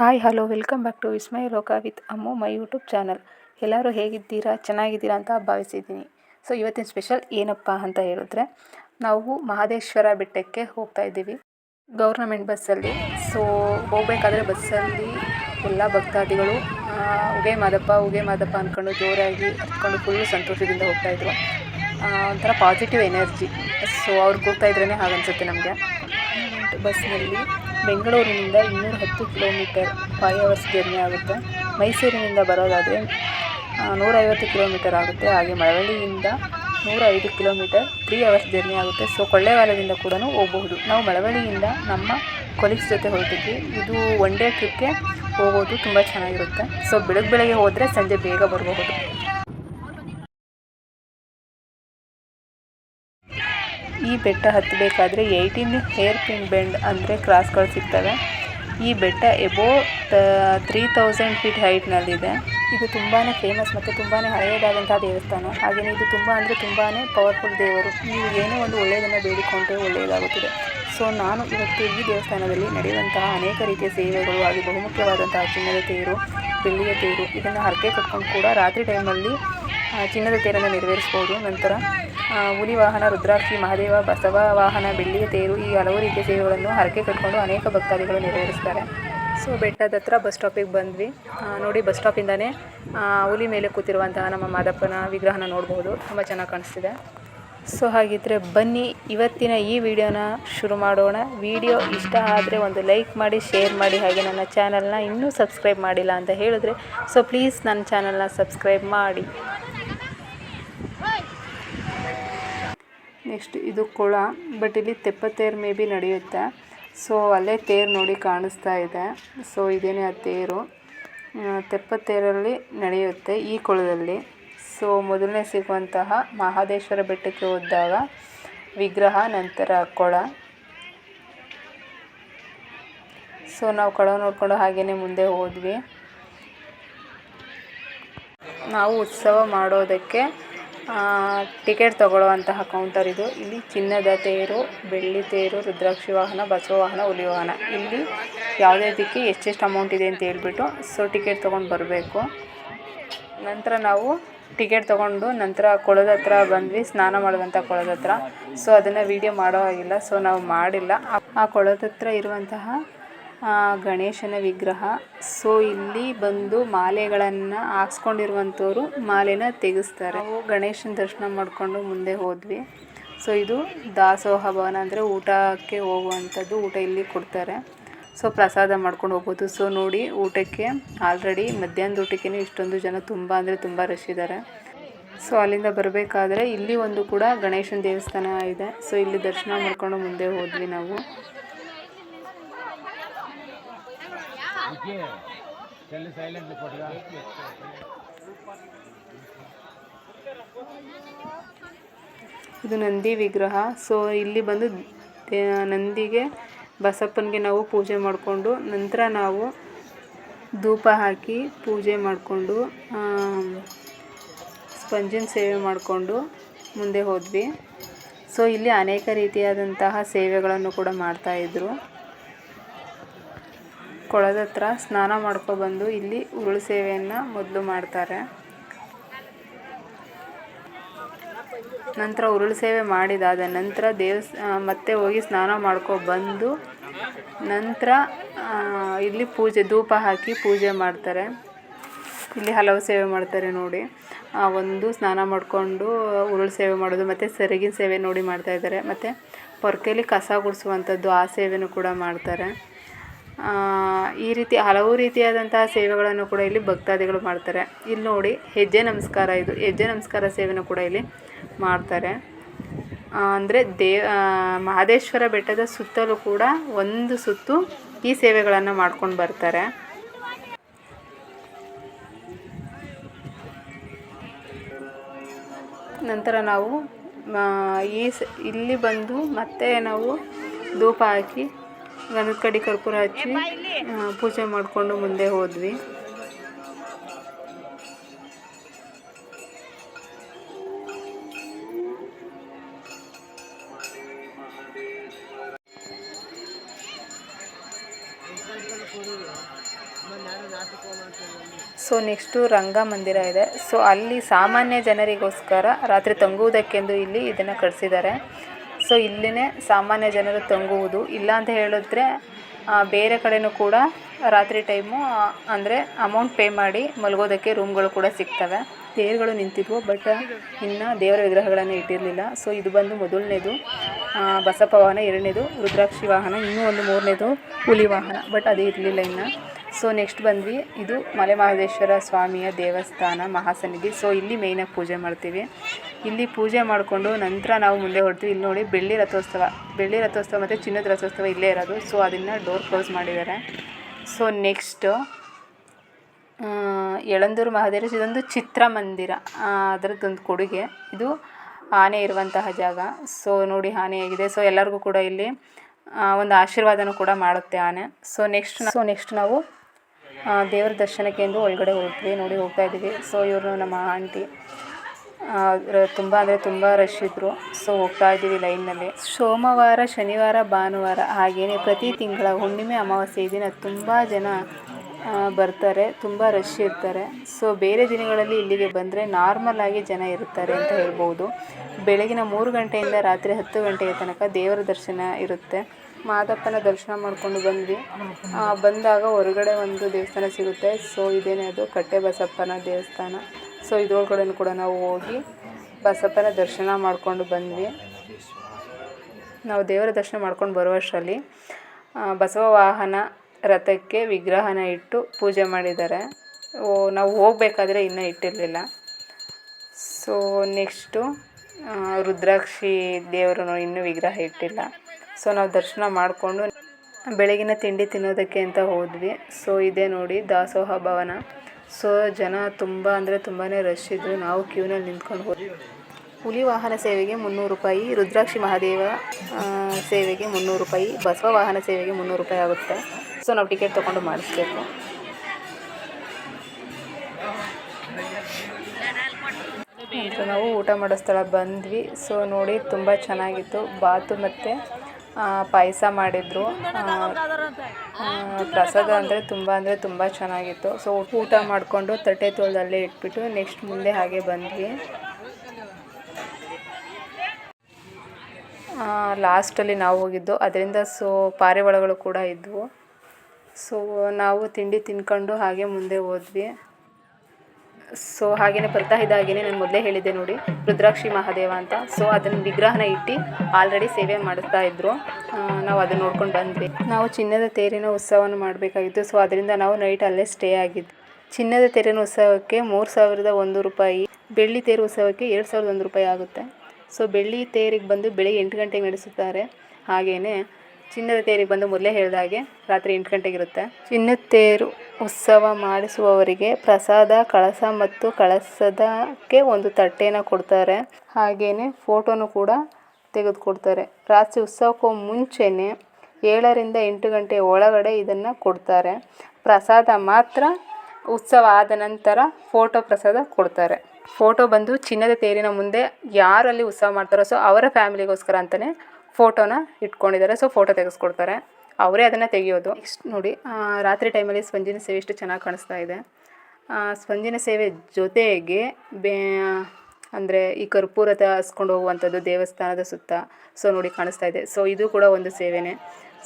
Hi, hello, welcome back to Vismaya Loka with Ammu, my YouTube channel. ಎಲ್ಲರೂ ಹೇಗಿದ್ದೀರಾ? ಚೆನ್ನಾಗಿದ್ದೀರಾ ಅಂತ ಭಾವಿಸಿದ್ದೀನಿ. ಸೊ, ಇವತ್ತಿನ ಸ್ಪೆಷಲ್ ಏನಪ್ಪ ಅಂತ ಹೇಳಿದ್ರೆ, ನಾವು ಮಹದೇಶ್ವರ ಬೆಟ್ಟಕ್ಕೆ ಹೋಗ್ತಾ ಇದ್ದೀವಿ. ಗೌರ್ನಮೆಂಟ್ ಬಸ್ಸಲ್ಲಿ. ಸೊ, ಹೋಗಬೇಕಾದ್ರೆ ಬಸ್ಸಲ್ಲಿ ಎಲ್ಲ ಭಕ್ತಾದಿಗಳು ಉಗೇ ಉಗೆ ಮಾದಪ್ಪ ಉಗೆ ಮಾದಪ್ಪ ಅಂದ್ಕೊಂಡು ಜೋರಾಗಿ ಹತ್ಕೊಂಡು ಫುಲ್ ಸಂತೋಷದಿಂದ ಹೋಗ್ತಾಯಿದ್ರು ಒಂಥರ ಪಾಸಿಟಿವ್ ಎನರ್ಜಿ ಸೊ ಅವ್ರಿಗೆ ಹೋಗ್ತಾ ಇದ್ರೇ ಹಾಗನ್ಸುತ್ತೆ ನಮಗೆ. ಬಸ್ನಲ್ಲಿ ಬೆಂಗಳೂರಿನಿಂದ ಇನ್ನೂರ ಹತ್ತು ಕಿಲೋಮೀಟರ್ ಫೈವ್ ಅವರ್ಸ್ ಜರ್ನಿ ಆಗುತ್ತೆ. ಮೈಸೂರಿನಿಂದ ಬರೋದಾದರೆ ನೂರೈವತ್ತು ಕಿಲೋಮೀಟರ್ ಆಗುತ್ತೆ. ಹಾಗೆ ಮಳವಳ್ಳಿಯಿಂದ ನೂರ ಐದು ಕಿಲೋಮೀಟರ್ ತ್ರೀ ಅವರ್ಸ್ ಜರ್ನಿ ಆಗುತ್ತೆ. ಸೊ ಕೊಳ್ಳೇಗಾಲದಿಂದ ಕೂಡ ಹೋಗಬಹುದು. ನಾವು ಮಳವಳ್ಳಿಯಿಂದ ನಮ್ಮ ಕೊಲೀಗ್ಸ್ ಜೊತೆ ಹೊರಟಿದ್ವಿ. ಇದು ಒನ್ ಡೇ ಟ್ರಿಪ್ಗೆ ಹೋಗೋದು ತುಂಬ ಚೆನ್ನಾಗಿರುತ್ತೆ. ಸೊ ಬೆಳಗ್ಗೆ ಬೆಳಗ್ಗೆ ಹೋದರೆ ಸಂಜೆ ಬೇಗ ಬರಬಹುದು. ಈ ಬೆಟ್ಟ ಹತ್ತಬೇಕಾದ್ರೆ ಏಯ್ಟೀನ್ ಹೇರ್ ಪಿನ್ ಬೆಂಡ್ ಅಂದರೆ ಕ್ರಾಸ್ಗಳು ಸಿಗ್ತವೆ. ಈ ಬೆಟ್ಟ ಎಬೋ ತ್ರೀ ತೌಸಂಡ್ ಫೀಟ್ ಹೈಟ್ನಲ್ಲಿದೆ ಇದು ತುಂಬಾ ಫೇಮಸ್ ಮತ್ತು ತುಂಬಾ ಹಳೆಯದಾದಂಥ ದೇವಸ್ಥಾನ. ಹಾಗೆಯೇ ಇದು ತುಂಬ ಅಂದರೆ ತುಂಬಾ ಪವರ್ಫುಲ್ ದೇವರು. ನೀವು ಏನೇ ಒಂದು ಒಳ್ಳೆಯದನ್ನು ಬೇಡಿಕೊಂಡ್ರೆ ಒಳ್ಳೆಯದಾಗುತ್ತದೆ. ಸೊ ನಾನು ಇವತ್ತು ಈ ದೇವಸ್ಥಾನದಲ್ಲಿ ನಡೆಯುವಂತಹ ಅನೇಕ ರೀತಿಯ ಸೇವೆಗಳು ಹಾಗೆ ಬಹುಮುಖ್ಯವಾದಂತಹ ಚಿನ್ನದ ತೇರು, ಬೆಳ್ಳಿಯ ತೇರು, ಇದನ್ನು ಹರಕೆ ಕಟ್ಕೊಂಡು ಕೂಡ ರಾತ್ರಿ ಟೈಮಲ್ಲಿ ಚಿನ್ನದ ತೇರನ್ನು ನೆರವೇರಿಸ್ಬೋದು. ನಂತರ ಹುಲಿ ವಾಹನ ರುದ್ರಾಕ್ಷಿ, ಮಹಾದೇವ, ಬಸವ, ವಾಹನ ಬೆಳ್ಳಿಯ ತೇರು ಈ ಹಲವು ರೀತಿಯ ಸೇವೆಗಳನ್ನು ಹರಕೆ ಕಟ್ಕೊಂಡು ಅನೇಕ ಭಕ್ತಾದಿಗಳು ನೆರವೇರಿಸ್ತಾರೆ. ಸೊ, ಬೆಟ್ಟದ ಹತ್ರ ಬಸ್ ಸ್ಟಾಪಿಗೆ ಬಂದ್ವಿ. ನೋಡಿ, ಬಸ್ ಸ್ಟಾಪಿಂದನೇ ಹುಲಿ ಮೇಲೆ ಕೂತಿರುವಂತಹ ನಮ್ಮ ಮಾದಪ್ಪನ ವಿಗ್ರಹನ ನೋಡ್ಬೋದು. ತುಂಬ ಚೆನ್ನಾಗಿ ಕಾಣಿಸ್ತಿದೆ. ಸೊ, ಹಾಗಿದ್ರೆ ಬನ್ನಿ, ಇವತ್ತಿನ ಈ ವಿಡಿಯೋನ ಶುರು ಮಾಡೋಣ. ವಿಡಿಯೋ ಇಷ್ಟ ಆದರೆ ಒಂದು ಲೈಕ್ ಮಾಡಿ, ಶೇರ್ ಮಾಡಿ, ಹಾಗೆ ನನ್ನ ಚಾನಲ್ನ ಇನ್ನೂ ಸಬ್ಸ್ಕ್ರೈಬ್ ಮಾಡಿಲ್ಲ ಅಂತ ಹೇಳಿದ್ರೆ, ಸೊ, ಪ್ಲೀಸ್ ನನ್ನ ಚಾನಲ್ನ ಸಬ್ಸ್ಕ್ರೈಬ್ ಮಾಡಿ. ನೆಕ್ಸ್ಟ್ ಇದು ಕೊಳ ಬಟ್ ಇಲ್ಲಿ ತೆಪ್ಪತ್ತೇರು ಮೇ ಬಿ ನಡೆಯುತ್ತೆ. ಸೊ ಅಲ್ಲೇ ತೇರು ನೋಡಿ ಕಾಣಿಸ್ತಾ ಇದೆ. ಸೊ ಇದೇನೇ ಆ ತೇರು. ತೆಪ್ಪ ತೇರಲ್ಲಿ ನಡೆಯುತ್ತೆ ಈ ಕೊಳದಲ್ಲಿ. ಸೊ ಮೊದಲನೇ ಸಿಗುವಂತಹ ಮಹಾದೇಶ್ವರ ಬೆಟ್ಟಕ್ಕೆ ಹೋದಾಗ ವಿಗ್ರಹ, ನಂತರ ಕೊಳ. ಸೊ ನಾವು ಕೊಳ ನೋಡ್ಕೊಂಡು ಹಾಗೇನೆ ಮುಂದೆ ಹೋದ್ವಿ. ನಾವು ಉತ್ಸವ ಮಾಡೋದಕ್ಕೆ ಟಿಕೆಟ್ ತಗೊಳ್ಳುವಂತಹ ಕೌಂಟರ್ ಇದು. ಇಲ್ಲಿ ಚಿನ್ನದ ತೇರು, ಬೆಳ್ಳಿ ತೇರು, ರುದ್ರಾಕ್ಷಿ ವಾಹನ, ಬಸವ ವಾಹನ, ಹುಲಿ ವಾಹನ. ಇಲ್ಲಿ ಯಾವುದೇ ದಿಕ್ಕೆ ಎಷ್ಟೆಷ್ಟು ಅಮೌಂಟ್ ಇದೆ ಅಂತ ಹೇಳ್ಬಿಟ್ಟು ಸೊ ಟಿಕೆಟ್ ತೊಗೊಂಡು ಬರಬೇಕು. ನಂತರ ನಾವು ಟಿಕೆಟ್ ತೊಗೊಂಡು ನಂತರ ಕೊಳದ ಹತ್ರ ಬಂದ್ವಿ, ಸ್ನಾನ ಮಾಡುವಂಥ ಕೊಳದ ಹತ್ರ. ಸೊ ಅದನ್ನು ವೀಡಿಯೋ ಮಾಡೋ ಹಾಗಿಲ್ಲ ಸೊ ನಾವು ಮಾಡಿಲ್ಲ. ಆ- ಕೊಳದ ಹತ್ರ ಇರುವಂತಹ ಆ, ಗಣೇಶನ ವಿಗ್ರಹ. ಸೊ ಇಲ್ಲಿ ಬಂದು ಮಾಲೆಗಳನ್ನು ಹಾಕ್ಸ್ಕೊಂಡಿರುವಂಥವ್ರು ಮಾಲೆನ ತೆಗೆಸ್ತಾರೆ. ನಾವು ಗಣೇಶನ ದರ್ಶನ ಮಾಡಿಕೊಂಡು ಮುಂದೆ ಹೋದ್ವಿ. ಸೊ ಇದು ದಾಸೋಹ ಭವನ ಅಂದರೆ ಊಟಕ್ಕೆ ಹೋಗುವಂಥದ್ದು ಊಟ ಇಲ್ಲಿ ಕೊಡ್ತಾರೆ. ಸೊ ಪ್ರಸಾದ ಮಾಡ್ಕೊಂಡು ಹೋಗ್ಬೋದು. ಸೊ ನೋಡಿ ಊಟಕ್ಕೆ ಆಲ್ರೆಡಿ ಮಧ್ಯಾಹ್ನದ ಊಟಕ್ಕೆ ಇಷ್ಟೊಂದು ಜನ ತುಂಬ ಅಂದರೆ ತುಂಬ ರಶ್ ಇದ್ದಾರೆ ಸೊ ಅಲ್ಲಿಂದ ಬರಬೇಕಾದ್ರೆ ಇಲ್ಲಿ ಒಂದು ಕೂಡ ಗಣೇಶನ ದೇವಸ್ಥಾನ ಇದೆ. ಸೊ ಇಲ್ಲಿ ದರ್ಶನ ಮಾಡ್ಕೊಂಡು ಮುಂದೆ ಹೋದ್ವಿ ನಾವು. ಇದು ನಂದಿ ವಿಗ್ರಹ. ಸೊ ಇಲ್ಲಿ ಬಂದು ನಂದಿಗೆ ಬಸಪ್ಪನಿಗೆ ನಾವು ಪೂಜೆ ಮಾಡಿಕೊಂಡು, ನಂತರ ನಾವು ಧೂಪ ಹಾಕಿ ಪೂಜೆ ಮಾಡಿಕೊಂಡು ಸ್ಪಂಜಿನ ಸೇವೆ ಮಾಡಿಕೊಂಡು ಮುಂದೆ ಹೋದ್ವಿ. ಸೊ ಇಲ್ಲಿ ಅನೇಕ ರೀತಿಯಾದಂತಹ ಸೇವೆಗಳನ್ನು ಕೂಡ ಮಾಡ್ತಾಯಿದ್ರು ಕೊಳದ ಹತ್ರ ಸ್ನಾನ ಮಾಡ್ಕೊಬಂದು ಇಲ್ಲಿ ಉರುಳು ಸೇವೆಯನ್ನು ಮೊದಲು ಮಾಡ್ತಾರೆ. ನಂತರ ಉರುಳು ಸೇವೆ ಮಾಡಿದಾದ ನಂತರ ದೇವಸ್ ಮತ್ತೆ ಹೋಗಿ ಸ್ನಾನ ಮಾಡ್ಕೊ ಬಂದು ನಂತರ ಇಲ್ಲಿ ಪೂಜೆ, ಧೂಪ ಹಾಕಿ ಪೂಜೆ ಮಾಡ್ತಾರೆ. ಇಲ್ಲಿ ಹಲವು ಸೇವೆ ಮಾಡ್ತಾರೆ ನೋಡಿ. ಒಂದು ಸ್ನಾನ ಮಾಡಿಕೊಂಡು ಉರುಳು ಸೇವೆ ಮಾಡೋದು, ಮತ್ತು ಸೆರಗಿನ ಸೇವೆ ನೋಡಿ ಮಾಡ್ತಾ ಇದ್ದಾರೆ. ಮತ್ತು ಪೊರ್ಕೆಯಲ್ಲಿ ಕಸ ಗುಡಿಸುವಂಥದ್ದು ಆ ಸೇವೆಯೂ ಕೂಡ ಮಾಡ್ತಾರೆ. ಈ ರೀತಿ ಹಲವು ರೀತಿಯಾದಂತಹ ಸೇವೆಗಳನ್ನು ಕೂಡ ಇಲ್ಲಿ ಭಕ್ತಾದಿಗಳು ಮಾಡ್ತಾರೆ. ಇಲ್ಲಿ ನೋಡಿ, ಹೆಜ್ಜೆ ನಮಸ್ಕಾರ ಇದು. ಹೆಜ್ಜೆ ನಮಸ್ಕಾರ ಸೇವೆಯನ್ನು ಕೂಡ ಇಲ್ಲಿ ಮಾಡ್ತಾರೆ. ಅಂದರೆ ದೇ ಮಹದೇಶ್ವರ ಬೆಟ್ಟದ ಸುತ್ತಲೂ ಕೂಡ ಒಂದು ಸುತ್ತು ಈ ಸೇವೆಗಳನ್ನು ಮಾಡ್ಕೊಂಡು ಬರ್ತಾರೆ. ನಂತರ ನಾವು ಈ ಇಲ್ಲಿ ಬಂದು ಮತ್ತೆ ನಾವು ಧೂಪ ಹಾಕಿ ಗಂಧದ ಕಡಿ ಕರ್ಪೂರ ಹಚ್ಚಿ ಪೂಜೆ ಮಾಡಿಕೊಂಡು ಮುಂದೆ ಹೋದ್ವಿ. ಸೊ ನೆಕ್ಸ್ಟು ರಂಗ ಮಂದಿರ ಇದೆ. ಸೊ ಅಲ್ಲಿ ಸಾಮಾನ್ಯ ಜನರಿಗೋಸ್ಕರ ರಾತ್ರಿ ತಂಗುವುದಕ್ಕೆಂದು ಇಲ್ಲಿ ಇದನ್ನು ಕಟ್ಸಿದ್ದಾರೆ. ಸೊ ಇಲ್ಲಿನೇ ಸಾಮಾನ್ಯ ಜನರು ತಂಗುವುದು. ಇಲ್ಲ ಅಂತ ಹೇಳಿದ್ರೆ ಬೇರೆ ಕಡೆನೂ ಕೂಡ ರಾತ್ರಿ ಟೈಮು ಅಂದರೆ ಅಮೌಂಟ್ ಪೇ ಮಾಡಿ ಮಲಗೋದಕ್ಕೆ ರೂಮ್ಗಳು ಕೂಡ ಸಿಗ್ತವೆ. ತೇರುಗಳು ನಿಂತಿದ್ವು ಬಟ್ ಇನ್ನು ದೇವರ ವಿಗ್ರಹಗಳನ್ನು ಇಟ್ಟಿರಲಿಲ್ಲ. ಸೊ ಇದು ಬಂದು ಮೊದಲನೇದು. ಬಸಪ್ಪ ವಾಹನ, ಎರಡನೇದು. ರುದ್ರಾಕ್ಷಿ ವಾಹನ, ಇನ್ನೂ ಒಂದು ಮೂರನೇದು ಹುಲಿ ವಾಹನ ಬಟ್ ಅದು ಇರಲಿಲ್ಲ ಇನ್ನು. ಸೊ ನೆಕ್ಸ್ಟ್ ಬಂದ್ವಿ. ಇದು ಮಲೆ ಮಹದೇಶ್ವರ ಸ್ವಾಮಿಯ ದೇವಸ್ಥಾನ, ಮಹಾಸನ್ನಿಧಿ. ಸೊ ಇಲ್ಲಿ ಮೇಯ್ನಾಗಿ ಪೂಜೆ ಮಾಡ್ತೀವಿ. ಇಲ್ಲಿ ಪೂಜೆ ಮಾಡಿಕೊಂಡು ನಂತರ ನಾವು ಮುಂದೆ ಹೊರಡ್ತೀವಿ. ಇಲ್ಲಿ ನೋಡಿ ಬೆಳ್ಳಿ ರಥೋತ್ಸವ. ಬೆಳ್ಳಿ ರಥೋತ್ಸವ ಮತ್ತು ಚಿನ್ನದ ರಥೋತ್ಸವ ಇಲ್ಲೇ ಇರೋದು. ಸೊ ಅದನ್ನು ಡೋರ್ ಕ್ಲೋಸ್ ಮಾಡಿದ್ದಾರೆ. ಸೊ ನೆಕ್ಸ್ಟು ಯಳಂದೂರು ಮಹಾದೇಶ ಇದೊಂದು ಚಿತ್ರಮಂದಿರ ಅದರದ್ದೊಂದು ಕೊಡುಗೆ. ಇದು ಆನೆ ಇರುವಂತಹ ಜಾಗ. ಸೊ ನೋಡಿ ಆನೆ ಆಗಿದೆ ಸೊ ಎಲ್ಲರಿಗೂ ಕೂಡ ಇಲ್ಲಿ ಒಂದು ಆಶೀರ್ವಾದನೂ ಕೂಡ ಮಾಡುತ್ತೆ ಆನೆ. ಸೊ ನೆಕ್ಸ್ಟ್ ಸೊ ನೆಕ್ಸ್ಟ್ ನಾವು ದೇವರ ದರ್ಶನಕ್ಕೆ ಎಂದು ಒಳಗಡೆ ಹೋಗ್ತೀವಿ. ನೋಡಿ ಹೋಗ್ತಾ ಇದ್ದೀವಿ. ಸೊ ಇವರು ನಮ್ಮ ಆಂಟಿ. ತುಂಬ ಅಂದರೆ ತುಂಬ ರಶ್ ಇದ್ದರು ಸೊ ಹೋಗ್ತಾ ಇದ್ದೀವಿ ಲೈನ್ನಲ್ಲಿ ಸೋಮವಾರ, ಶನಿವಾರ, ಭಾನುವಾರ ಹಾಗೆಯೇ ಪ್ರತಿ ತಿಂಗಳ ಹುಣ್ಣಿಮೆ, ಅಮಾವಾಸ್ಯೆ ದಿನ ತುಂಬ ಜನ ಬರ್ತಾರೆ. ತುಂಬ ರಶ್ ಇರ್ತಾರೆ. ಸೊ ಬೇರೆ ದಿನಗಳಲ್ಲಿ ಇಲ್ಲಿಗೆ ಬಂದರೆ ನಾರ್ಮಲ್ ಆಗಿ ಜನ ಇರ್ತಾರೆ ಅಂತ ಹೇಳ್ಬೋದು. ಬೆಳಗಿನ ಮೂರು ಗಂಟೆಯಿಂದ ರಾತ್ರಿ ಹತ್ತು ಗಂಟೆಯ ತನಕ ದೇವರ ದರ್ಶನ ಇರುತ್ತೆ. ಮಾದಪ್ಪನ ದರ್ಶನ ಮಾಡಿಕೊಂಡು ಬಂದ್ವಿ. ಬಂದಾಗ ಹೊರಗಡೆ ಒಂದು ದೇವಸ್ಥಾನ ಸಿಗುತ್ತೆ. ಸೊ ಇದೇನೇ ಅದು ಕಟ್ಟೆ ಬಸಪ್ಪನ ದೇವಸ್ಥಾನ. ಸೊ ಇದ್ರೊಳಗಡೆ ಕೂಡ ನಾವು ಹೋಗಿ ಬಸಪ್ಪನ ದರ್ಶನ ಮಾಡಿಕೊಂಡು ಬಂದ್ವಿ. ನಾವು ದೇವರ ದರ್ಶನ ಮಾಡ್ಕೊಂಡು ಬರುವಷ್ಟರಲ್ಲಿ ಬಸವ ವಾಹನ ರಥಕ್ಕೆ ವಿಗ್ರಹನ ಇಟ್ಟು ಪೂಜೆ ಮಾಡಿದ್ದಾರೆ. ಓ, ನಾವು ಹೋಗಬೇಕಾದ್ರೆ ಇನ್ನೂ ಇಟ್ಟಿರಲಿಲ್ಲ. ಸೊ, ನೆಕ್ಸ್ಟು ರುದ್ರಾಕ್ಷಿ ದೇವರು ಇನ್ನೂ ವಿಗ್ರಹ ಇಟ್ಟಿಲ್ಲ. ಸೊ, ನಾವು ದರ್ಶನ ಮಾಡಿಕೊಂಡು ಬೆಳಗಿನ ತಿಂಡಿ ತಿನ್ನೋದಕ್ಕೆ ಅಂತ ಹೋದ್ವಿ. ಸೊ, ಇದೆ ನೋಡಿ ದಾಸೋಹ ಭವನ. ಸೊ ಜನ ತುಂಬ ಅಂದರೆ ತುಂಬಾ ರಶ್ ಇದ್ದರು ನಾವು ಕ್ಯೂನಲ್ಲಿ ನಿಂತ್ಕೊಂಡು ಹೋದ್ವಿ. ಹುಲಿ ವಾಹನ ಸೇವೆಗೆ ಮುನ್ನೂರು ರೂಪಾಯಿ, ರುದ್ರಾಕ್ಷಿ ಮಹಾದೇವ ಸೇವೆಗೆ ಮುನ್ನೂರು ರೂಪಾಯಿ, ಬಸವ ವಾಹನ ಸೇವೆಗೆ ಮುನ್ನೂರು ರೂಪಾಯಿ ಆಗುತ್ತೆ. ಸೊ ನಾವು ಟಿಕೆಟ್ ತೊಗೊಂಡು ಮಾಡಿಸ್ಬೇಕು. ನಾವು ಊಟ ಮಾಡೋ ಸ್ಥಳ ಬಂದ್ವಿ. ಸೊ ನೋಡಿ, ತುಂಬ ಚೆನ್ನಾಗಿತ್ತು. ಬಾತು ಮತ್ತು ಪಾಯಸ ಮಾಡಿದರು. ಪ್ರಸಾದ ಅಂದರೆ ತುಂಬ ಅಂದರೆ ತುಂಬ ಚೆನ್ನಾಗಿತ್ತು. ಸೊ ಊಟ ಮಾಡಿಕೊಂಡು ತಟ್ಟೆ ತೋಳದಲ್ಲೇ ಇಟ್ಬಿಟ್ಟು ನೆಕ್ಸ್ಟ್ ಮುಂದೆ ಹಾಗೆ ಬಂದ್ವಿ. ಲಾಸ್ಟಲ್ಲಿ ನಾವು ಹೋಗಿದ್ದು. ಅದರಿಂದ ಸೊ ಪಾರಿವಾಳಗಳು ಕೂಡ ಇದ್ವು. ಸೊ ನಾವು ತಿಂಡಿ ತಿನ್ಕೊಂಡು ಹಾಗೆ ಮುಂದೆ ಹೋದ್ವಿ. ಸೊ ಹಾಗೇನೆ ಬರ್ತಾ ಇದ್ದ ಹಾಗೇನೆ ನಾನು ಮೊದಲೇ ಹೇಳಿದ್ದೆ ನೋಡಿ, ರುದ್ರಾಕ್ಷಿ ಮಹಾದೇವ ಅಂತ. ಸೊ ಅದನ್ನ ವಿಗ್ರಹನ ಇಟ್ಟು ಆಲ್ರೆಡಿ ಸೇವೆ ಮಾಡಿಸ್ತಾ ಇದ್ರು. ನಾವು ಅದನ್ನ ನೋಡ್ಕೊಂಡು ಬಂದ್ವಿ. ನಾವು ಚಿನ್ನದ ತೇರಿನ ಉತ್ಸವವನ್ನು ಮಾಡಬೇಕಾಗಿತ್ತು. ಸೊ ಅದರಿಂದ ನಾವು ನೈಟ್ ಅಲ್ಲೇ ಸ್ಟೇ ಆಗಿದ್ವಿ. ಚಿನ್ನದ ತೇರಿನ ಉತ್ಸವಕ್ಕೆ ಮೂರು ಸಾವಿರದ ಒಂದು ರೂಪಾಯಿ, ಬೆಳ್ಳಿ ತೇರು ಉತ್ಸವಕ್ಕೆ ಎರಡು ಸಾವಿರದ ಒಂದು ರೂಪಾಯಿ ಆಗುತ್ತೆ. ಸೊ ಬೆಳ್ಳಿ ತೇರಿಗೆ ಬಂದು ಬೆಳಿಗ್ಗೆ ಎಂಟು ಗಂಟೆಗೆ ನಡೆಸುತ್ತಾರೆ. ಹಾಗೆಯೇ ಚಿನ್ನದ ತೇರಿಗೆ ಬಂದು ಮೊದಲೇ ಹೇಳಿದ ಹಾಗೆ ರಾತ್ರಿ ಎಂಟು ಗಂಟೆಗಿರುತ್ತೆ ಚಿನ್ನದ ತೇರು ಉತ್ಸವ ಮಾಡಿಸುವವರಿಗೆ ಪ್ರಸಾದ, ಕಳಸ ಮತ್ತು ಕಳಸದಕ್ಕೆ ಒಂದು ತಟ್ಟೆನ ಕೊಡ್ತಾರೆ. ಹಾಗೆಯೇ ಫೋಟೋನು ಕೂಡ ತೆಗೆದುಕೊಡ್ತಾರೆ. ರಾತ್ರಿ ಉತ್ಸವಕ್ಕೂ ಮುಂಚೆನೇ ಏಳರಿಂದ ಎಂಟು ಗಂಟೆ ಒಳಗಡೆ ಇದನ್ನು ಕೊಡ್ತಾರೆ. ಪ್ರಸಾದ ಮಾತ್ರ ಉತ್ಸವ ಆದ ನಂತರ ಫೋಟೋ ಪ್ರಸಾದ ಕೊಡ್ತಾರೆ. ಫೋಟೋ ಬಂದು ಚಿನ್ನದ ತೇರಿನ ಮುಂದೆ ಯಾರಲ್ಲಿ ಉತ್ಸವ ಮಾಡ್ತಾರೋ ಸೊ ಅವರ ಫ್ಯಾಮಿಲಿಗೋಸ್ಕರ ಅಂತಲೇ ಫೋಟೋನ ಇಟ್ಕೊಂಡಿದ್ದಾರೆ. ಸೊ ಫೋಟೋ ತೆಗೆಸ್ಕೊಡ್ತಾರೆ. ಅವರೇ ಅದನ್ನು ತೆಗೆಯೋದು. ನೆಕ್ಸ್ಟ್ ನೋಡಿ ರಾತ್ರಿ ಟೈಮಲ್ಲಿ ಸ್ಪಂಜಿನ ಸೇವೆ ಎಷ್ಟು ಚೆನ್ನಾಗಿ ಕಾಣಿಸ್ತಾ ಇದೆ. ಸ್ಪಂಜಿನ ಸೇವೆ ಜೊತೆಗೆ ಬೇ, ಅಂದರೆ ಈ ಕರ್ಪೂರದ ಹಸ್ಕೊಂಡು ಹೋಗುವಂಥದ್ದು ದೇವಸ್ಥಾನದ ಸುತ್ತ. ಸೊ ನೋಡಿ ಕಾಣಿಸ್ತಾ ಇದೆ. ಸೊ ಇದು ಕೂಡ ಒಂದು ಸೇವೆನೇ.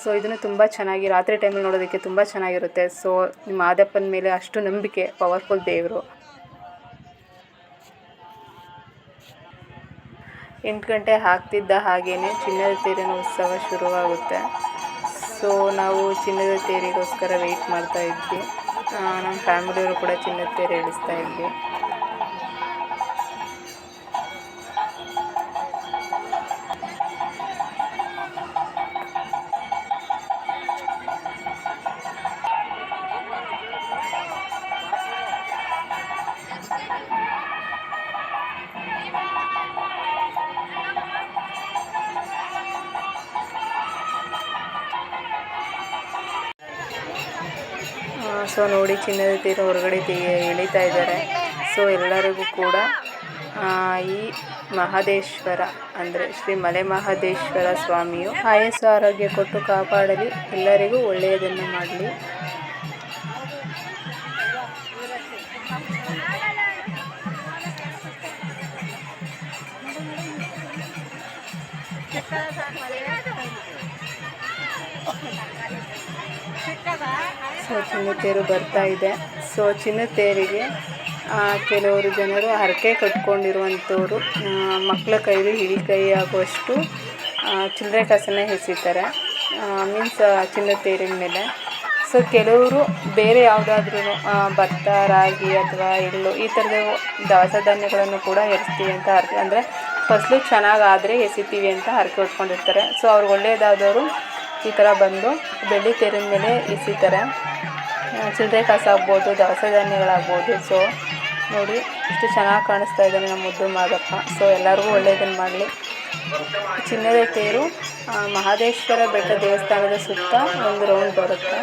ಸೊ ಇದನ್ನು ತುಂಬ ಚೆನ್ನಾಗಿ ರಾತ್ರಿ ಟೈಮಲ್ಲಿ ನೋಡೋದಕ್ಕೆ ತುಂಬ ಚೆನ್ನಾಗಿರುತ್ತೆ. ಸೊ ನಿಮ್ಮ ಆದಪ್ಪನ ಮೇಲೆ ಅಷ್ಟು ನಂಬಿಕೆ ಪವರ್ಫುಲ್ ದೇವರು. ಎಂಟು ಗಂಟೆ ಹಾಕ್ತಿದ್ದ ಹಾಗೇನೆ ಚಿನ್ನದ ತೀರಿನ ಉತ್ಸವ ಶುರುವಾಗುತ್ತೆ. ಸೊ ನಾವು ಚಿನ್ನದ ತೇರಿಗೋಸ್ಕರ ವೆಯ್ಟ್ ಮಾಡ್ತಾ ಇದ್ವಿ. ನಮ್ಮ ಫ್ಯಾಮಿಲಿಯವರು ಕೂಡ ಚಿನ್ನದ ತೇರು ಎಳೆಸ್ತಾ ಇದ್ವಿ. ಸೊ ನೋಡಿ, ಚಿನ್ನದ ತೀರ ಹೊರಗಡೆ ಎಳಿತಾ ಇದ್ದಾರೆ. ಸೊ ಎಲ್ಲರಿಗೂ ಕೂಡ ಈ ಮಹದೇಶ್ವರ ಅಂದರೆ ಶ್ರೀ ಮಲೆ ಮಹದೇಶ್ವರ ಸ್ವಾಮಿಯು ಆಯಸ್ಸು ಆರೋಗ್ಯ ಕೊಟ್ಟು ಕಾಪಾಡಲಿ. ಎಲ್ಲರಿಗೂ ಒಳ್ಳೆಯದನ್ನು ಮಾಡಲಿ. ಸೊ ಚಿನ್ನ ತೇರು ಬರ್ತಾ ಇದೆ. ಸೊ ಚಿನ್ನ ತೇರಿಗೆ ಕೆಲವರು ಜನರು ಹರಕೆ ಕಟ್ಕೊಂಡಿರುವಂಥವ್ರು ಮಕ್ಕಳ ಕೈಲಿ ಹಿಡಿ ಕೈ ಆಗುವಷ್ಟು ಚಿಲ್ಲರೆ ಕಾಸನ್ನು ಎಸಿತಾರೆ. ಮೀನ್ಸ್ ಚಿನ್ನ ತೇರಿನ ಮೇಲೆ. ಸೊ ಕೆಲವರು ಬೇರೆ ಯಾವುದಾದ್ರೂ ಭತ್ತ, ರಾಗಿ ಅಥವಾ ಎಳ್ಳು ಈ ಥರದ ದವಸ ಧಾನ್ಯಗಳನ್ನು ಕೂಡ ಎರಿಸ್ತೀವಿ ಅಂತ ಹರಕೆ, ಅಂದರೆ ಫಸಲು ಚೆನ್ನಾಗಾದರೆ ಎಸಿತೀವಿ ಅಂತ ಹರಕೆ ಹೊತ್ಕೊಂಡಿರ್ತಾರೆ. ಸೊ ಅವ್ರಿಗೆ ಒಳ್ಳೆಯದಾದವರು ಈ ಥರ ಬಂದು ಬೆಳ್ಳಿ ತೇರಿನ ಮೇಲೆ ಎಸಿತಾರೆ ಚಿಲ್ಲರೆ ಕಾಸು ಆಗ್ಬೋದು ದವಸ ಧಾನ್ಯಗಳಾಗ್ಬೋದು. ಸೊ ನೋಡಿ ಎಷ್ಟು ಚೆನ್ನಾಗಿ ಕಾಣಿಸ್ತಾ ಇದ್ದಾನೆ ನಮ್ಮ ಮುದ್ದು ಮಾದಪ್ಪ. ಸೊ ಎಲ್ಲರಿಗೂ ಒಳ್ಳೆಯದನ್ನು ಮಾಡಲಿ. ಚಿನ್ನದ ತೇರು ಮಹದೇಶ್ವರ ಬೆಟ್ಟ ದೇವಸ್ಥಾನದ ಸುತ್ತ ಒಂದು ರೌಂಡ್ ಬರುತ್ತೆ.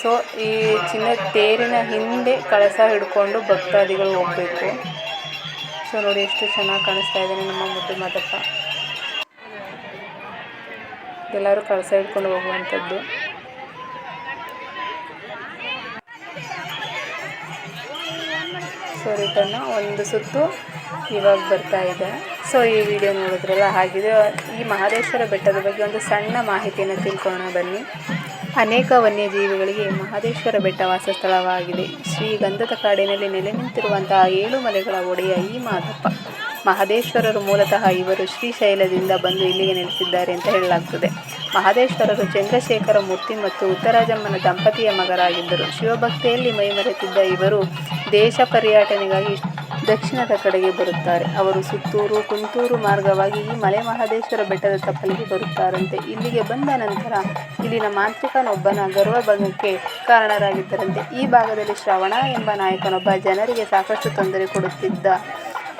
ಸೊ ಈ ಚಿನ್ನದ ತೇರಿನ ಹಿಂದೆ ಕಳಸ ಹಿಡ್ಕೊಂಡು ಭಕ್ತಾದಿಗಳು ಹೋಗಬೇಕು. ಸೊ ನೋಡಿ, ಎಷ್ಟು ಚೆನ್ನಾಗಿ ಕಾಣಿಸ್ತಾ ಇದ್ದಾನೆ ನಮ್ಮ ಮುದ್ದು ಮಾದಪ್ಪ. ಎಲ್ಲರೂ ಕಳಸ ಹಿಡ್ಕೊಂಡು ಹೋಗುವಂಥದ್ದು. ಸೊ ರಿಟರ್ನ್ ಒಂದು ಸುತ್ತು ಇವಾಗ ಬರ್ತಾ ಇದೆ. ಸೊ ಈ ವಿಡಿಯೋ ನೋಡಿದ್ರಲ್ಲ ಹಾಗಿದೆ ಈ ಮಹದೇಶ್ವರ ಬೆಟ್ಟದ ಬಗ್ಗೆ ಒಂದು ಸಣ್ಣ ಮಾಹಿತಿಯನ್ನು ತಿಳ್ಕೊಳ್ಳೋಣ ಬನ್ನಿ. ಅನೇಕ ವನ್ಯಜೀವಿಗಳಿಗೆ ಮಹದೇಶ್ವರ ಬೆಟ್ಟ ವಾಸಸ್ಥಳವಾಗಿದೆ. ಶ್ರೀ ಗಂಧದ ಕಾಡಿನಲ್ಲಿ ನೆಲೆ ನಿಂತಿರುವಂತಹ ಏಳು ಮಲೆಗಳ ಒಡೆಯ ಈ ಮಾದಪ್ಪ. ಮಹದೇಶ್ವರರು ಮೂಲತಃ ಇವರು ಶ್ರೀಶೈಲದಿಂದ ಬಂದು ಇಲ್ಲಿಗೆ ನೆಲೆಸಿದ್ದಾರೆ ಅಂತ ಹೇಳಲಾಗ್ತದೆ. ಮಹದೇಶ್ವರರು ಚಂದ್ರಶೇಖರ ಮೂರ್ತಿ ಮತ್ತು ಉತ್ತರಾಜಮ್ಮನ ದಂಪತಿಯ ಮಗರಾಗಿದ್ದರು. ಶಿವಭಕ್ತಿಯಲ್ಲಿ ಮೈಮರೆತಿದ್ದ ಇವರು ದೇಶ ಪರ್ಯಟನೆಗಾಗಿ ದಕ್ಷಿಣದ ಕಡೆಗೆ ಬರುತ್ತಾರೆ. ಅವರು ಸುತ್ತೂರು, ಕುಂತೂರು ಮಾರ್ಗವಾಗಿ ಈ ಮಲೆ ಮಹದೇಶ್ವರ ಬೆಟ್ಟದ ತಪ್ಪಲಿಗೆ ಬರುತ್ತಾರಂತೆ. ಇಲ್ಲಿಗೆ ಬಂದ ನಂತರ ಇಲ್ಲಿನ ಮಾಂತ್ರಿಕನೊಬ್ಬನ ಗರ್ವಭಂಗಕ್ಕೆ ಕಾರಣರಾಗಿದ್ದರಂತೆ. ಈ ಭಾಗದಲ್ಲಿ ಶ್ರವಣ ಎಂಬ ನಾಯಕನೊಬ್ಬ ಜನರಿಗೆ ಸಾಕಷ್ಟು ತೊಂದರೆ ಕೊಡುತ್ತಿದ್ದ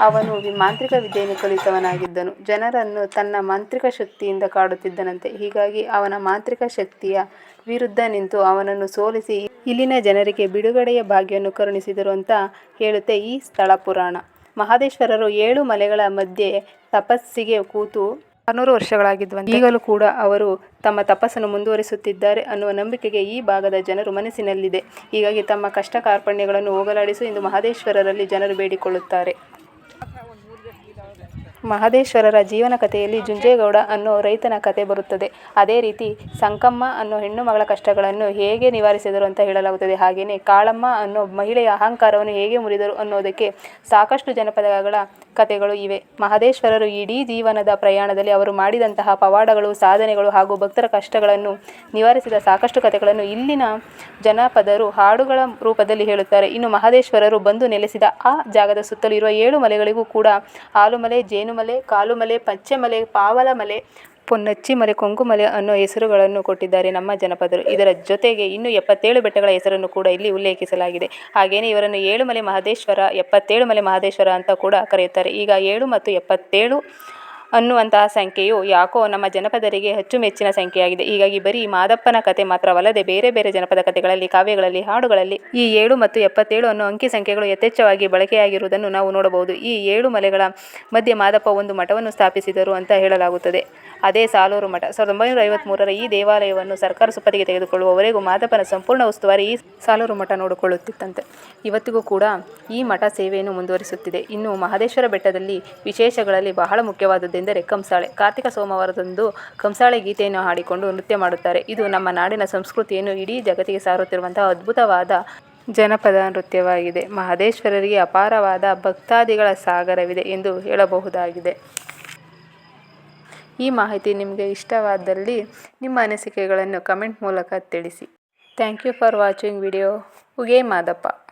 ಅವನು ಮಾಂತ್ರಿಕ ವಿದ್ಯೆಯನ್ನು ಕಲಿತವನಾಗಿದ್ದನು. ಜನರನ್ನು ತನ್ನ ಮಾಂತ್ರಿಕ ಶಕ್ತಿಯಿಂದ ಕಾಡುತ್ತಿದ್ದನಂತೆ. ಹೀಗಾಗಿ ಅವನ ಮಾಂತ್ರಿಕ ಶಕ್ತಿಯ ವಿರುದ್ಧ ನಿಂತು ಅವನನ್ನು ಸೋಲಿಸಿ ಇಲ್ಲಿನ ಜನರಿಗೆ ಬಿಡುಗಡೆಯ ಭಾಗ್ಯವನ್ನು ಕರುಣಿಸಿದರು ಅಂತ ಹೇಳುತ್ತೆ ಈ ಸ್ಥಳ ಪುರಾಣ. ಮಹದೇಶ್ವರರು ಏಳು ಮಲೆಗಳ ಮಧ್ಯೆ ತಪಸ್ಸಿಗೆ ಕೂತು ಆರುನೂರು ವರ್ಷಗಳಾಗಿದ್ವಂತೆ ಈಗಲೂ ಕೂಡ ಅವರು ತಮ್ಮ ತಪಸ್ಸನ್ನು ಮುಂದುವರಿಸುತ್ತಿದ್ದಾರೆ ಅನ್ನುವ ನಂಬಿಕೆಗೆ ಈ ಭಾಗದ ಜನರು ಮನಸ್ಸಿನಲ್ಲಿದೆ. ಹೀಗಾಗಿ ತಮ್ಮ ಕಷ್ಟ ಕಾರ್ಪಣ್ಯಗಳನ್ನು ಹೋಗಲಾಡಿಸು ಎಂದು ಮಹದೇಶ್ವರರಲ್ಲಿ ಜನರು ಬೇಡಿಕೊಳ್ಳುತ್ತಾರೆ. ಮಹದೇಶ್ವರರ ಜೀವನ ಕಥೆಯಲ್ಲಿ ಜುಂಜೇಗೌಡ ಅನ್ನೋ ರೈತನ ಕತೆ ಬರುತ್ತದೆ. ಅದೇ ರೀತಿ ಸಂಕಮ್ಮ ಅನ್ನೋ ಹೆಣ್ಣು ಮಗಳ ಕಷ್ಟಗಳನ್ನು ಹೇಗೆ ನಿವಾರಿಸಿದರು ಅಂತ ಹೇಳಲಾಗುತ್ತದೆ. ಹಾಗೆಯೇ ಕಾಳಮ್ಮ ಅನ್ನೋ ಮಹಿಳೆಯ ಅಹಂಕಾರವನ್ನು ಹೇಗೆ ಮುರಿದರು ಅನ್ನೋದಕ್ಕೆ ಸಾಕಷ್ಟು ಜನಪದಗಳ ಕಥೆಗಳು ಇವೆ. ಮಹದೇಶ್ವರರು ಇಡೀ ಜೀವನದ ಪ್ರಯಾಣದಲ್ಲಿ ಅವರು ಮಾಡಿದಂತಹ ಪವಾಡಗಳು, ಸಾಧನೆಗಳು ಹಾಗೂ ಭಕ್ತರ ಕಷ್ಟಗಳನ್ನು ನಿವಾರಿಸಿದ ಸಾಕಷ್ಟು ಕಥೆಗಳನ್ನು ಇಲ್ಲಿನ ಜನಪದರು ಹಾಡುಗಳ ರೂಪದಲ್ಲಿ ಹೇಳುತ್ತಾರೆ. ಇನ್ನು ಮಹದೇಶ್ವರರು ಬಂದು ನೆಲೆಸಿದ ಆ ಜಾಗದ ಸುತ್ತಲೂ ಇರುವ ಏಳು ಮಲೆಗಳಿಗೂ ಕೂಡ ಆಲುಮಲೆ, ಜೇನುಮಲೆ, ಕಾಲುಮಲೆ, ಪಚ್ಚೆಮಲೆ, ಪಾವಲಮಲೆ ಪೊನ್ನಚ್ಚಿಮಲೆ ಕೊಂಗುಮಲೆ ಅನ್ನೋ ಹೆಸರುಗಳನ್ನು ಕೊಟ್ಟಿದ್ದಾರೆ ನಮ್ಮ ಜನಪದರು. ಇದರ ಜೊತೆಗೆ ಇನ್ನೂ ಎಪ್ಪತ್ತೇಳು ಬೆಟ್ಟಗಳ ಹೆಸರನ್ನು ಕೂಡ ಇಲ್ಲಿ ಉಲ್ಲೇಖಿಸಲಾಗಿದೆ. ಹಾಗೆಯೇ ಇವರನ್ನು ಏಳುಮಲೆ ಮಹದೇಶ್ವರ, ಎಪ್ಪತ್ತೇಳು ಮಲೆ ಮಹದೇಶ್ವರ ಅಂತ ಕೂಡ ಕರೆಯುತ್ತಾರೆ. ಈಗ ಏಳು ಮತ್ತು ಎಪ್ಪತ್ತೇಳು ಅನ್ನುವಂತಹ ಸಂಖ್ಯೆಯು ಯಾಕೋ ನಮ್ಮ ಜನಪದರಿಗೆ ಅಚ್ಚುಮೆಚ್ಚಿನ ಸಂಖ್ಯೆಯಾಗಿದೆ. ಹೀಗಾಗಿ ಬರೀ ಮಾದಪ್ಪನ ಕತೆ ಮಾತ್ರವಲ್ಲದೆ ಬೇರೆ ಬೇರೆ ಜನಪದ ಕಥೆಗಳಲ್ಲಿ ಕಾವ್ಯಗಳಲ್ಲಿ, ಹಾಡುಗಳಲ್ಲಿ ಈ ಏಳು ಮತ್ತು ಎಪ್ಪತ್ತೇಳು ಅನ್ನೋ ಅಂಕಿ ಸಂಖ್ಯೆಗಳು ಯಥೇಚ್ಛವಾಗಿ ಬಳಕೆಯಾಗಿರುವುದನ್ನು ನಾವು ನೋಡಬಹುದು. ಈ ಏಳು ಮಲೆಗಳ ಮಧ್ಯೆ ಮಾದಪ್ಪ ಒಂದು ಮಠವನ್ನು ಸ್ಥಾಪಿಸಿದರು ಅಂತ ಹೇಳಲಾಗುತ್ತದೆ. ಅದೇ ಸಾಲೂರು ಮಠ. ಸಾವಿರದ ಒಂಬೈನೂರ ಐವತ್ತ್ಮೂರರ ಈ ದೇವಾಲಯವನ್ನು ಸರ್ಕಾರ ಸುಪತ್ತಿಗೆ ತೆಗೆದುಕೊಳ್ಳುವವರೆಗೂ ಮಾದಪ್ಪನ ಸಂಪೂರ್ಣ ಉಸ್ತುವಾರಿ ಈ ಸಾಲೂರು ಮಠ ನೋಡಿಕೊಳ್ಳುತ್ತಿತ್ತಂತೆ. ಇವತ್ತಿಗೂ ಕೂಡ ಈ ಮಠ ಸೇವೆಯನ್ನು ಮುಂದುವರಿಸುತ್ತಿದೆ. ಇನ್ನು ಮಹದೇಶ್ವರ ಬೆಟ್ಟದಲ್ಲಿ ವಿಶೇಷಗಳಲ್ಲಿ ಬಹಳ ಮುಖ್ಯವಾದದ್ದೆಂದರೆ ಕಂಸಾಳೆ. ಕಾರ್ತಿಕ ಸೋಮವಾರದಂದು ಕಂಸಾಳೆ ಗೀತೆಯನ್ನು ಹಾಡಿಕೊಂಡು ನೃತ್ಯ ಮಾಡುತ್ತಾರೆ. ಇದು ನಮ್ಮ ನಾಡಿನ ಸಂಸ್ಕೃತಿಯನ್ನು ಇಡೀ ಜಗತ್ತಿಗೆ ಸಾರುತ್ತಿರುವಂತಹ ಅದ್ಭುತವಾದ ಜನಪದ ನೃತ್ಯವಾಗಿದೆ. ಮಹದೇಶ್ವರರಿಗೆ ಅಪಾರವಾದ ಭಕ್ತಾದಿಗಳ ಸಾಗರವಿದೆ ಎಂದು ಹೇಳಬಹುದಾಗಿದೆ. ಈ ಮಾಹಿತಿ ನಿಮಗೆ ಇಷ್ಟವಾದಲ್ಲಿ ನಿಮ್ಮ ಅನಿಸಿಕೆಗಳನ್ನು ಕಮೆಂಟ್ ಮೂಲಕ ತಿಳಿಸಿ. Thank you for watching video. ಉಗೇ Madappa.